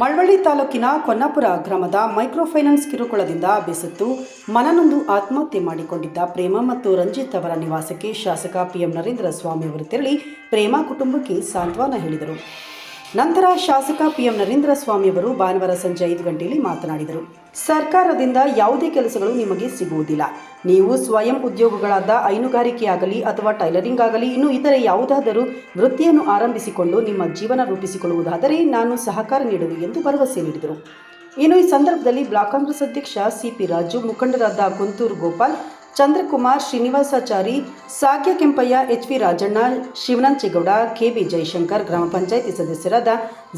ಮಳವಳ್ಳಿ ತಾಲೂಕಿನ ಕೊನ್ನಾಪುರ ಗ್ರಾಮದ micro finance ಕಿರುಕುಳದಿಂದ ಬೆಸತ್ತು ಮನನೊಂದು ಆತ್ಮಹತ್ಯೆ ಮಾಡಿಕೊಂಡಿದ್ದ ಪ್ರೇಮ ಮತ್ತು ರಂಜಿತ್ ಅವರ ನಿವಾಸಕ್ಕೆ ಶಾಸಕ ಪಿಎಂ ನರೇಂದ್ರ ಸ್ವಾಮಿ ಅವರು ತೆರಳಿ ಪ್ರೇಮ ಕುಟುಂಬಕ್ಕೆ ಸಾಂತ್ವನ ಹೇಳಿದರು. ನಂತರ ಶಾಸಕ ಪಿಎಂ ನರೇಂದ್ರ ಸ್ವಾಮಿ ಅವರು ಭಾನುವಾರ ಸಂಜೆ ಐದು ಗಂಟೆಯಲ್ಲಿ ಮಾತನಾಡಿದರು. ಸರ್ಕಾರದಿಂದ ಯಾವುದೇ ಕೆಲಸಗಳು ನಿಮಗೆ ಸಿಗುವುದಿಲ್ಲ. ನೀವು ಸ್ವಯಂ ಉದ್ಯೋಗಗಳಾದ ಹೈನುಗಾರಿಕೆಯಾಗಲಿ ಅಥವಾ ಟೈಲರಿಂಗ್ ಆಗಲಿ, ಇನ್ನು ಇತರೆ ಯಾವುದಾದರೂ ವೃತ್ತಿಯನ್ನು ಆರಂಭಿಸಿಕೊಂಡು ನಿಮ್ಮ ಜೀವನ ರೂಪಿಸಿಕೊಳ್ಳುವುದಾದರೆ ನಾನು ಸಹಕಾರ ನೀಡುವೆ ಎಂದು ಭರವಸೆ ನೀಡಿದರು. ಇನ್ನು ಈ ಸಂದರ್ಭದಲ್ಲಿ ಬ್ಲಾಕ್ ಕಾಂಗ್ರೆಸ್ ಅಧ್ಯಕ್ಷ ಸಿಪಿ ರಾಜು, ಮುಖಂಡರಾದ Kunthur Gopal Chandrakumar Srinivasachari, Sakya Kempaiah H V Rajanna Shivananchegowda KB Jayashankar ಗ್ರಾಮ ಪಂಚಾಯಿತಿ ಸದಸ್ಯರಾದ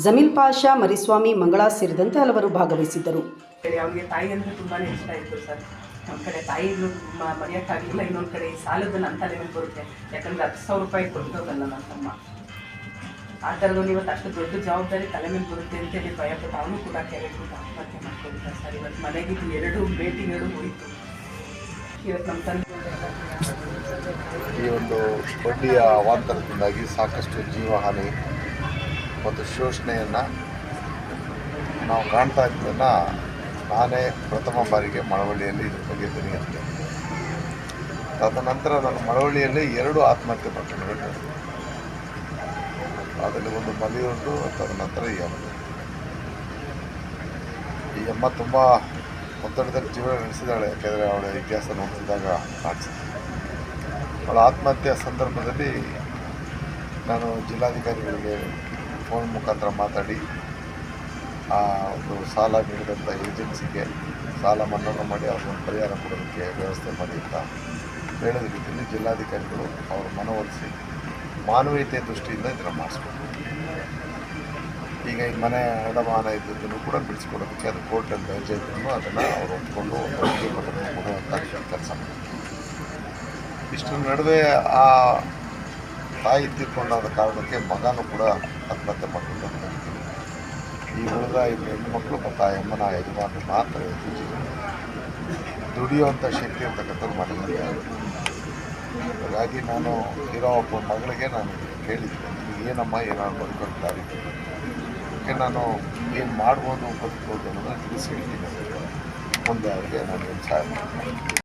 ಜಮೀಲ್ ಪಾಷಾ, ಮರಿಸ್ವಾಮಿ, ಮಂಗಳಾ ಸೇರಿದಂತೆ ಹಲವರು ಭಾಗವಹಿಸಿದ್ದರು. ಅವರಿಗೆ ತಾಯಿ ಅಂದರೆ ತುಂಬಾ ಇಷ್ಟ ಇತ್ತು ಸರ್. ನಮ್ಮ ಕಡೆ ತಾಯಿ ಮರೆಯೋಕ್ಕಾಗಲಿಲ್ಲ ಇನ್ನೊಂದು ಕಡೆ ಈ ಸಾಲದ ನಂತರ ಬರುತ್ತೆ. ಯಾಕಂದ್ರೆ ಹತ್ತು ಸಾವಿರ ರೂಪಾಯಿ ಕೊಡ್ತದಲ್ಲ ನನ್ನ ತಮ್ಮ ಆ ಥರದೊಂದು ಇವತ್ತು ಅಷ್ಟು ದೊಡ್ಡ ಜವಾಬ್ದಾರಿ ತಲೆ ಮೇಲೆ ಬರುತ್ತೆ ಅಂತೇಳಿ ಭಯಪಟ್ಟು ಅವನು ಕೂಡ ಕೆರೆಬಿಟ್ಟು ಆತ್ಮಹತ್ಯೆ ಮಾಡ್ಕೊಂಡಿದ್ದ ಸರ್. ಇವತ್ತು ಮನೆಗಿದ್ದು ಎರಡು ಭೇಟಿಗಳು ಹೋಯಿತು. ಈ ಒಂದು ಬಡ್ಡಿಯ ಅವಾಂತರದಿಂದಾಗಿ ಸಾಕಷ್ಟು ಜೀವಹಾನಿ ಮತ್ತು ಶೋಷಣೆಯನ್ನು ನಾವು ಕಾಣ್ತಾ ಇದ್ದನ್ನು ನಾನೇ ಪ್ರಥಮ ಬಾರಿಗೆ ಮಳವಳ್ಳಿಯಲ್ಲಿ ಇದ್ರ ಬಗ್ಗೆ ತಿಳಿಯುತ್ತೆ ತದನಂತರ ನಾನು ಮಳವಳ್ಳಿಯಲ್ಲಿ ಎರಡು ಆತ್ಮಹತ್ಯೆ ಪ್ರಕರಣಗಳು. ಅದರಲ್ಲಿ ಒಂದು ಮಲೆಯುಂಟು ತದನಂತರ ಈ ಅಮ್ಮ ಈ ಅಮ್ಮ ತುಂಬ ಒತ್ತಡದಲ್ಲಿ ಜೀವನ ನಡೆಸಿದ್ದಾಳೆ ಯಾಕೆಂದರೆ ಅವಳ ಇತಿಹಾಸ ನೋಡ್ತಿದ್ದಾಗ ಕಾಣಿಸುತ್ತೆ ಅವಳ ಆತ್ಮಹತ್ಯೆ ಸಂದರ್ಭದಲ್ಲಿ ನಾನು ಜಿಲ್ಲಾಧಿಕಾರಿಗಳಿಗೆ ಫೋನ್ ಮುಖಾಂತರ ಮಾತಾಡಿ, ಆ ಒಂದು ಸಾಲ ನೀಡಿದಂಥ ಏಜೆನ್ಸಿಗೆ ಸಾಲ ಮನ್ನಾ ಮಾಡಿ, ಅವ್ರಿಗೊಂದು ಪರಿಹಾರ ಕೊಡೋದಕ್ಕೆ ವ್ಯವಸ್ಥೆ ಮಾಡಿ ಅಂತ ಹೇಳಿದ ರೀತಿಯಲ್ಲಿ ಜಿಲ್ಲಾಧಿಕಾರಿಗಳು ಅವರು ಮನವೊಲಿಸಿ ಮಾನವೀಯತೆ ದೃಷ್ಟಿಯಿಂದ ಇದನ್ನು ಮಾಡಿಸ್ಬೇಕು ಈಗ ಮನೆ ಅಡಮಾನ ಇದ್ದದ್ದನ್ನು ಕೂಡ ಬಿಡಿಸ್ಕೊಡೋದಕ್ಕೆ ಅದು ಕೋರ್ಟಲ್ಲಿ ಬೇಜೆ ಇದ್ದನ್ನು ಅದನ್ನು ಅವರು ಪತ್ರ ಕೊಡುವಂಥ ಕೆಲಸ ಮಾಡ್ತಾರೆ ಇಷ್ಟರ ನಡುವೆ ಆ ತಾಯಿ ತೀರ್ಕೊಂಡಾದ ಕಾರಣಕ್ಕೆ ಮಗನೂ ಕೂಡ ಆತ್ಮಹತ್ಯೆ ಮಾಡಿಕೊಂಡು ಈ ಉಳಿದ ಇಬ್ಬರು ಹೆಣ್ಣುಮಕ್ಕಳು ಮತ್ತು ಆ ಅಮ್ಮನ ಯಜಮಾನರು ಮಾತ್ರ ದುಡಿಯುವಂಥ ಶಕ್ತಿ ಅಂತಕ್ಕಂಥದ್ದು ಮನೆಯಲ್ಲಿ ಹಾಗಾಗಿ ನಾನು ಇರೋ ಒಬ್ಬ ಮಗಳಿಗೆ ನಾನು ಕೇಳಿದ್ದೆ ಏನಮ್ಮ ಏನಾದ್ರು ಬದುಕೋದು ದಾರಿ ಅದಕ್ಕೆ ನಾನು ಏನು ಮಾಡ್ಬೋದು ಬದುಕ್ಬೋದು ಅನ್ನೋದನ್ನು ತಿಳಿಸಿ ಹೇಳ್ತೀನಿ ಮುಂದೆ ಅವರಿಗೆ ನಾನು ಸಹಾಯ ಮಾಡ್ತೀನಿ.